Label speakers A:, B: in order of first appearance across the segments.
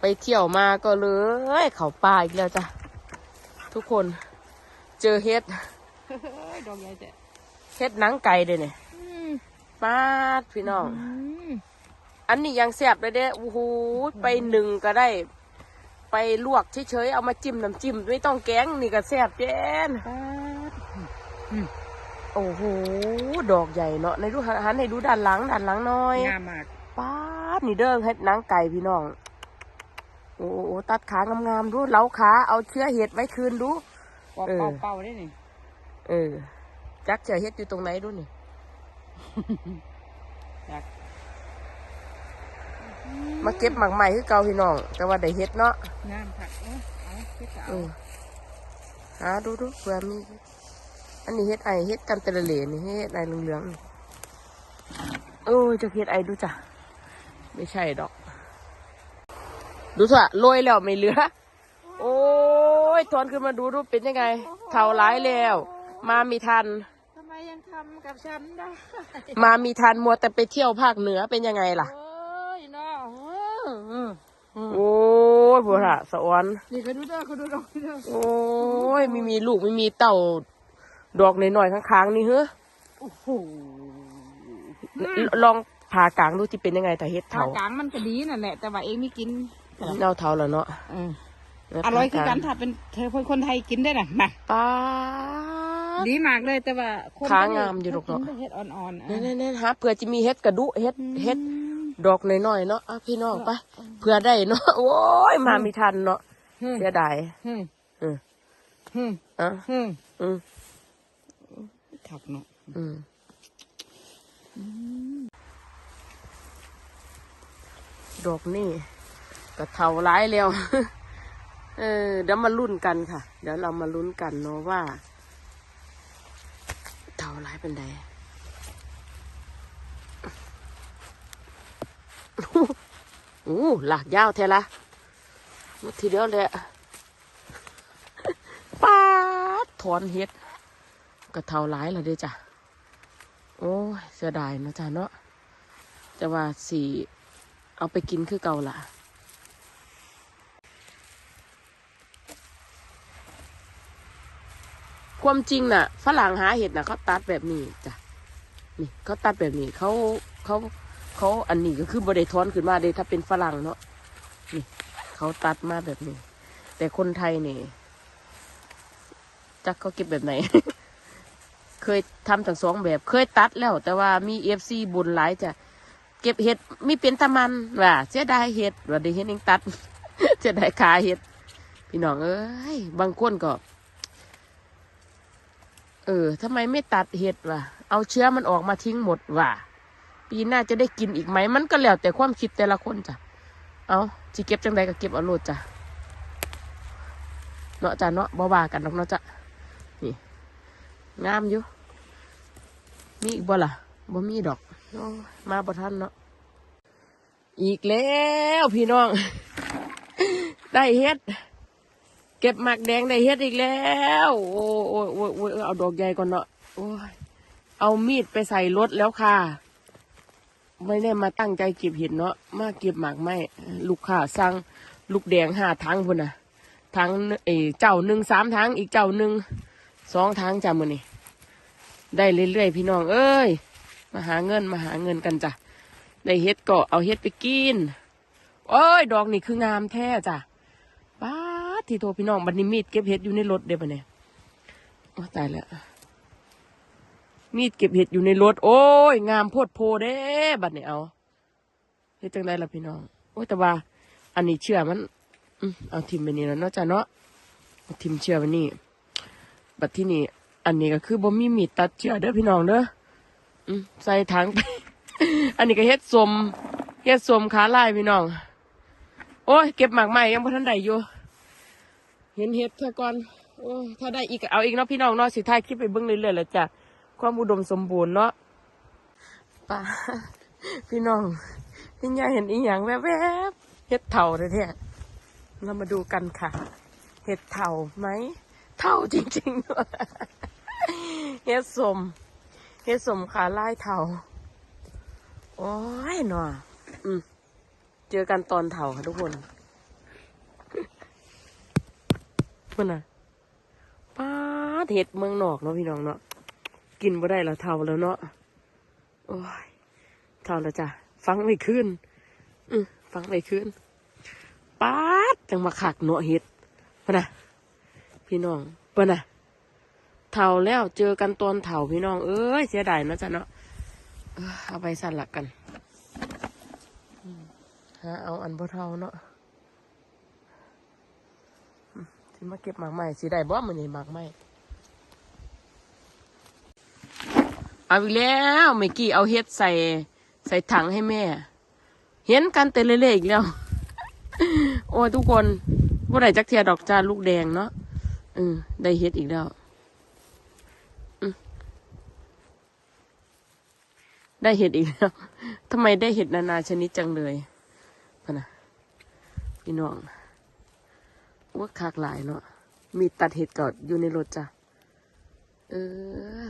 A: ไปเที่ยวมาก็เลย เขาป่าอีกแล้วจ้ะ ทุกคน เจอเฮ็ด
B: เฮ้ยดอกใหญ่แต่
A: เฮ็ดหนังไก่เด้เนี่ย
B: อืม
A: ป้าดพี่น้อง
B: อืม
A: อันนี้ยังแซ่บเลยเด้โอ้โหไปหนึ่งก็ได้ ไปลวกเฉยๆเอามาจิ้มน้ำจิ้มไม่ต้องแกงนี่ก็แซ่บเจน
B: ปาด
A: โอ้โหดอกใหญ่เนาะในดูหันให้ดูด้านหลังด้านหลังหน่อย
B: งามมาก
A: ป้าดนี่เด้อเฮ็ดหนังไก่พี่น้อง โอ้โหตัดขางามๆดูเล้าขาเอาเชื้อเห็ดไว้คืนดู
B: ปอก
A: เออ
B: เป่าเป่าได้นี่
A: เออจักเชื้อเห็ดอยู่ตรงไหนดูนี่
B: อยาก
A: มาเก็บหมักใหม่คือเก่าพี่น้อง แต่ว่าได้เห็ดเนาะ
B: งามผักเอ้ยเอาเก็บจะ
A: เอ
B: เอา
A: อหาดูดูเผื่อมีอันนี้เห็ดไอเห็ดกันเตะเหลนี่เห็ดไอเหลืองๆนี่โอ้ยจะเห็ดไอดูจ้ะไม่ใช่ดอก ดูสิโรยแล้วไม่เหลือ โอ้ยทอนขึ้นมาดูดูเป็นยังไง เท่าร้ายแล้ว มามีทัน
B: ทำไมยังทำกับฉันได้
A: มามีทันมัวแต่ไปเที่ยวภาคเหนือเป็นยังไงล่ะ
B: โอ้ยเนาะเออเออเออ
A: โอ้ยบัวละสะออน
B: นี่ก็ดูเด้อก็ดูดอกเด้อ
A: โอ้ยไม่มีลูกไม่มีเต่า ดอกหน่อยๆข้างๆนี่เฮ้อ
B: โอ้โห
A: ลองผ่ากลางดูที่เป็นยังไงแต่เฮ็ด
B: ทา
A: เถาง
B: กลางมันก็ดีนั่นแหละแต่ว่าเองไม่กิน
A: เน่าเถาแล้วเนาะ
B: เอออร่อยคือกันถ้าเป็นเธอคนคนไทยกินได้น่ะมา
A: ป้าด
B: ดีมากเลยแต่ว่าคน
A: ขางามอยู่ดอกเนาะ
B: เฮ็ดอ่อนๆ
A: เน่
B: อะ
A: เน่ๆๆฮะเผื่อจะมีเฮ็ดกระดุเฮ็ดเฮ็ดดอกน้อยๆเนาะอะพี่น้องไปเผื่อได้เนาะโอ้ยมามีทันเนาะ
B: ฮึ่ม
A: เสียดาย
B: ฮึ่ม
A: เออ
B: ฮึ่ม
A: อะ
B: ฮึ่ม
A: อืม
B: ขับเนาะ
A: อืมดอกนี่ ก็เทาร้ายแล้ว เออ เดี๋ยวมาลุ้นกันค่ะ เดี๋ยวเรามาลุ้นกันเนาะว่า เทาร้ายเป็นไดโอ้หลากยาวแท้ละมาทีเดียวเลยป้าถอนเฮ็ดก็เทาร้ายล้วเด้จ้ะ โอ้ยเสียดายเนาะจ้ะเนาะจะว่าสีเอาไปกินคือเก่าล่ะ ความจริงน่ะฝรั่งหาเห็ดน่ะเขาตัดแบบนี้จ้ะนี่เขาตัดแบบนี้เขาเขาเขาอันนี้ก็คือบริทอนขึ้นมาเลยถ้าเป็นฝรั่งเนาะนี่เขาตัดมาแบบนี้ แต่คนไทยนี่จักเขาเก็บแบบไหน เคยทำทั้งสองแบบเคยตัดแล้ว แต่ว่ามีเอฟซีบุญหลายจะเก็บเห็ดมีเป็นตะมันว่าเสียดายเห็ดว่าได้เห็ดเองตัดเสียดายขาเห็ด พี่น้องเอ้ยบางคนก็ เออทำไมไม่ตัดเห็ดวะเอาเชื้อมันออกมาทิ้งหมดว่ะปีหน้าจะได้กินอีกไหม มันก็แล้วแต่ความคิดแต่ละคนจ้ะ เอาจีเก็บจังใดก็เก็บเอาโลดจ้ะ เนาะจ้ะเนาะบ่ว่ากันหรอกเนาะจ้ะ นี่ งามอยู่ มีอีกบ่ล่ะ บ่มีดอกอมาบ่ทันเนาะ อีกแล้วพี่น้อง ได้เฮ็ด เก็บหมักแดงได้เฮ็ดอีกแล้ว โอ้โอ้โอ้โอ้เอาดอกใหญ่ก่อนเนาะโอ้ยเอามีดไปใส่รถแล้วค่ะ ไม่ได้มาตั้งใจเก็บเห็ดเนาะมาเก็บหมากไม้ลูกค้าสั่งลูกแดงห้าถังพุ่นน่ะถังเอเจ้าหนึ่งสามถังอีกเจ้าหนึ่งสองทางจ้ะมือนี่ได้เรื่อยๆพี่น้อง เอ้ยมาหาเงินมาหาเงินกันจ้ะได้เฮ็ดก็เอาเฮ็ดไปกินโอ้ย ดอกนี่คืองามแท้จ้ะ ที่โทรพี่น้องบัดนี้มีดเก็บเห็ดอยู่ในรถเดี๋ยวบัดนี้โอ้ตายแล้วมีดเก็บเห็ดอยู่ในรถ โอ้ย งามโพดโพเด้บัดนี้เอาเฮ็ดจังไรล่ะพี่น้อง โอ้ยแต่ว่า อันนี้เชื่อมันอืมเอาทิมไปนี่แล้วเนาะจ้ะเนาะทิมเชื่อไปนี่บัดที่นี่อันนี้ก็คือบ่มีมีดตัดเชือเด้อพี่น้องเด้ออืมใส่ถังไป อันนี้ก็เฮ็ดสมเฮ็ดสมขาลายพี่น้อง โอ้ย เก็บหมากใหม่ยังบ่ทันได้อยู่ เห็นเฮ็ดเท่าก่อนโอ้ถ้าได้อีกเอาอีกเนาะพี่น้องเนาะสิถ่ายคลิปไปเบิ่งเรื่อยๆแล้วจ้ะความอุดมสมบูรณ์เนาะป้าพี่น้องพี่ยายเห็นอีหยังแวบๆเฮ็ดเถ่าแท้ๆเรามาดูกันค่ะ เห็ดเถ่าไหมเท่าจริงๆด้วยเฮ็ดสมเฮ็ดสมขาลายเท่าโอ้ยหนออืมเจอกันตอนเท่าค่ะทุกคน มันน่ะป้าเห็ดเมืองนอกเนาะพี่น้องเนาะกินบ่ได้แล้วเท่าแล้วเนาะโอ้ยเท่าแล้วจ้ะฟังไม่ขึ้นอืฟังไม่ขึ้นป้าจังมาขักเนาะเห็ดปะนะพี่น้องปะนะเท่าแล้วเจอกันตอนเท่าพี่น้องเอ้ยเสียดายเนาะจ้ะเนาะเอาไปสั่นหลักกันหาเอาอันบ่เท่าเนาะ สิมาเก็บหมากไม้สิได้บ่มือนี้หมากไม้เอาอีกแล้วเมื่อกี้เอาเฮ็ดใส่ใส่ถังให้แม่ เห็นกันแต่เละๆอีกแล้ว โอ้ยทุกคนบ่ได้จักเทียดอกจานลูกแดงเนาะอืมได้เฮ็ดอีกแล้วได้เห็ดอีกแล้วทำไมได้เห็ดนานาชนิดจังเลยพะนะพี่น้อง ว่าคากหลายเนาะมีตัดเห็ดกอดอยู่ในรถจ้ะ เออ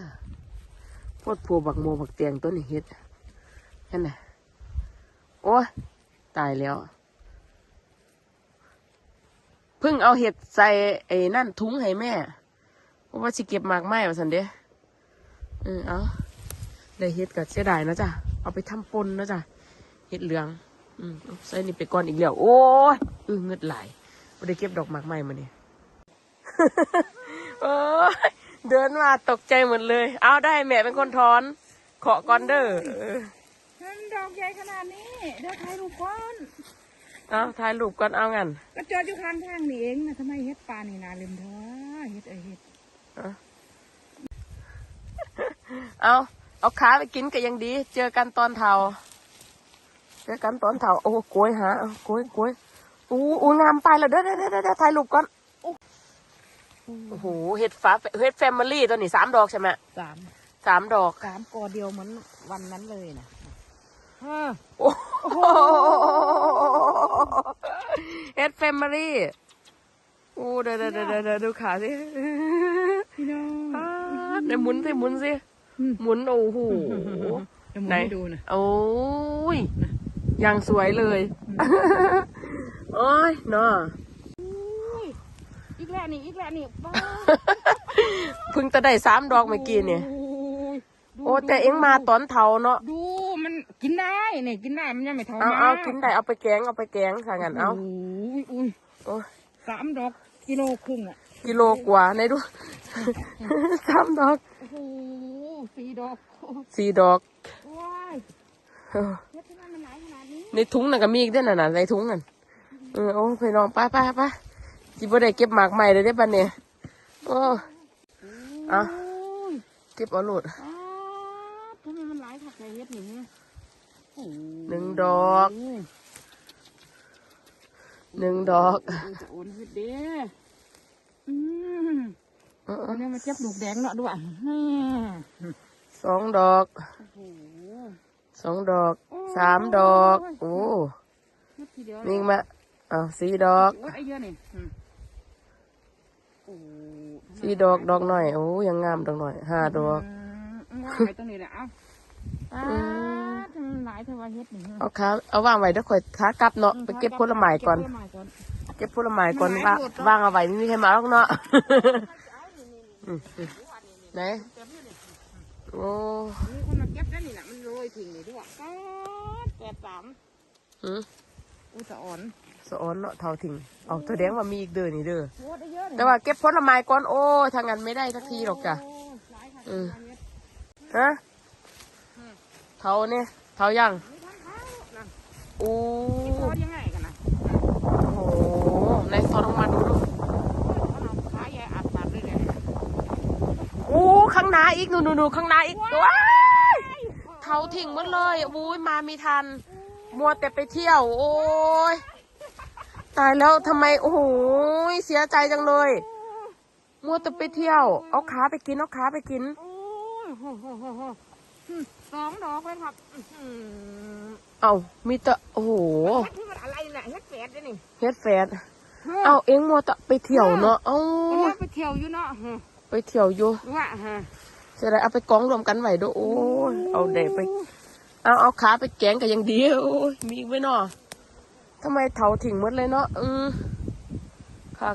A: โพดพัวบักโมบักเตียงต้นเห็ดแค่ไหนโอ้ตายแล้ว เพิ่งเอาเห็ดใส่ไอ้นั่นถุงให้แม่ เพราะว่าสิเก็บหมากไม้มาสันเด้เออเอาได้เห็ดก็เสียดายนะจ้ะเอาไปทำปนนะจ้ะเห็ดเหลือง อืมใส่นี่ไปก่อนอีกแล้ว โอ้ยเออเงืดไหล ไม่ได้เก็บดอกหมากใหม่มาเนี่ยโอ้ยเดินมาตกใจหมดเลย เอาได้แม่เป็นคนถอน ขอก่อนเด้อเออ
B: มันดอกใหญ่ขนาดนี้เดี๋ยวถ่ายรูปก่อน
A: เอาถ่ายรูปก่อนเอางั้น
B: ก็จอดอยู่ข้างทางนี่เองนะทำไมเฮ็ดปลานี่นาลืมเถอะเฮ็ดเอ้ยเฮ็ด
A: เอาเอาขาไปกินก็ยังดี เจอกันตอนเทาเจอกันตอนเทาโอ้โกยหาเอาโกยโกย อู้อู้งามไปแล้วเด้อเด้อเด้อเด้อถ่ายรูปก่อนโอ้โหเห็ดฟ้าเห็ดแฟมิลี่ตัวนี้สามดอกใช่ไหม
B: สาม
A: สามดอก
B: สามกอเดียวเหมือนวันนั้นเลยนะเออ
A: โอ้โหเอ็ดแฟมิลี่โอ้เดี๋ยวเดี๋ยวเดี๋ยวเดี๋ยวดูขาสิ
B: พี่น้อง
A: อ่าเดี๋ยวหมุนสิหมุนสิ
B: อืม
A: หมุนโอ้โห
B: เดี๋ยวหมุน
A: ไหน
B: ให้ดูนะ
A: โอ้ยยังสวยเลย โอ้ยเนาะ
B: อุ้ยอีกแล้วนี่อีกแล้วนี่บ้า
A: เพิ่งจะได้สามดอกเมื่อกี้เนี่ย
B: โอ้ยดู
A: โอ้แต่เอ็งมาตอนเทาเนาะ
B: ดูมันกินได้เนี่ยกินได้มันยังไม่เท่า
A: เอา
B: ม
A: เอากินได้เอาไปแกงเอาไปแกงถ้างั้นเอา
B: โยอุ้ย
A: โอ้ย
B: สามดอกกิโลครึ่งอะ
A: กิโลกว่าในดูสามดอก
B: โอ้โหสี่ดอกโอ้
A: สี่ดอก
B: ว้าย
A: เออ
B: เฮ็ดที่มันมันหลายขนาดนี้
A: ในถุงน่ะก็มีอีกเด้วยน่ะน่ะในถุงนั่นเออโอ้พี่น้องไปไปไปจิบ่ได้เก็บหมากใหม่เลยได้อปะเนี่ยโอ้เอา
B: โอ้ย
A: เก็บเอาโลด
B: อ้าวทำไมมันหลายผักใส่เฮ็ดนี่เนี่ยโอ้โห
A: นึ่งดอก
B: โอ้ย
A: หนึ่งดอก
B: โอ้ยจะโอนเฮ็ดเด้อืม
A: เออ
B: อันนี้มาเจ็บลูกแดงเนาะด้วยอืม
A: สองดอก
B: โอ้โห
A: สองดอกสามดอก โอ้
B: เฮ็ดทีเดียว
A: นี่อีกมา เอาสี่ดอก
B: โอ้ยไอ้เยอะนี่อืมโอ้
A: สี่ดอกดอกหน่อย โอ้ยังงามดอกหน่อยห้าดอก
B: อืมว่าไปตรงนี้แหละเอ้าอ้าทำไมมันหลายเท่าว่าเฮ็ดนี่
A: เอาขาเอาวางไว้เดี๋ยวข่อยขากลับเนาะไปเก็บผลไม้ก่อน
B: เก็บผลไม้ก่อน
A: เก็บผลไม้ก่อนว่างวางเอาไว้ไม่มีใครมาหรอกเนาะ อืมอืมไหน โอ้
B: มีคนมาเก็บได้นี่แหละมันโรยทิ้งนี่ด้วยก็แปดสาม
A: อืม
B: อุยสะอ่อน
A: สอนเนาะเท่าทิ้งเอาแสดงว่ามีอีกเด้อนี่เด้อ
B: โอ้ได้เยอะเลย
A: แต่ว่าเก็บผลไม้ก่อนโอ้ทางนั้นไม่ได้สักทีหรอกจ้ะ
B: โหลายค่ะ
A: อืม
B: อันนี้
A: ฮะเท่าเนี่ยเท่ายัง
B: มีทั้งข้าวนั่น
A: โอ้
B: มีทอดยังไงกันนะ
A: โหในซอนออกมาดูดู
B: เขาเอาขายใหญ่อัดตัดเลยเนี่ย
A: โอ้ข้างหน้าอีกหนูหนูหนูข้างหน้าอีกว้ายเท่าทิ้งหมดเลยอุ้ยมามีทันมัวแต่ไปเที่ยว โอ้ย ตายแล้วทำไม โอ้โหเสียใจจังเลย มัวแต่ไปเที่ยว เอาขาไปกิน เอาขาไปกิน
B: โอ้ยโหโหโหโหอืมสองดอกเลยครับอื้อหือ
A: เอามีแต่โอ้โห
B: เฮ็ดที่มันอะไรเนี่ยเฮ็ดแฝดเลยนี่
A: เฮ็ดแฟดเอาเอ็งมัวแต่ไปเที่ยวเนาะเอา
B: เลยไปเที่ยวอยู่เนาะฮะ
A: ไปเที่ยวอยู่
B: ว่าฮะ
A: จะได้เอาไปกองรวมกันไหวด้วยโอ้ยเอาเด็ไป เอาเอาขาไปแกงก็ยังดีโอ้ยมีอีกไหมเนาะ ทำไมเถาถิ่งหมดเลยเนาะอือค่ะ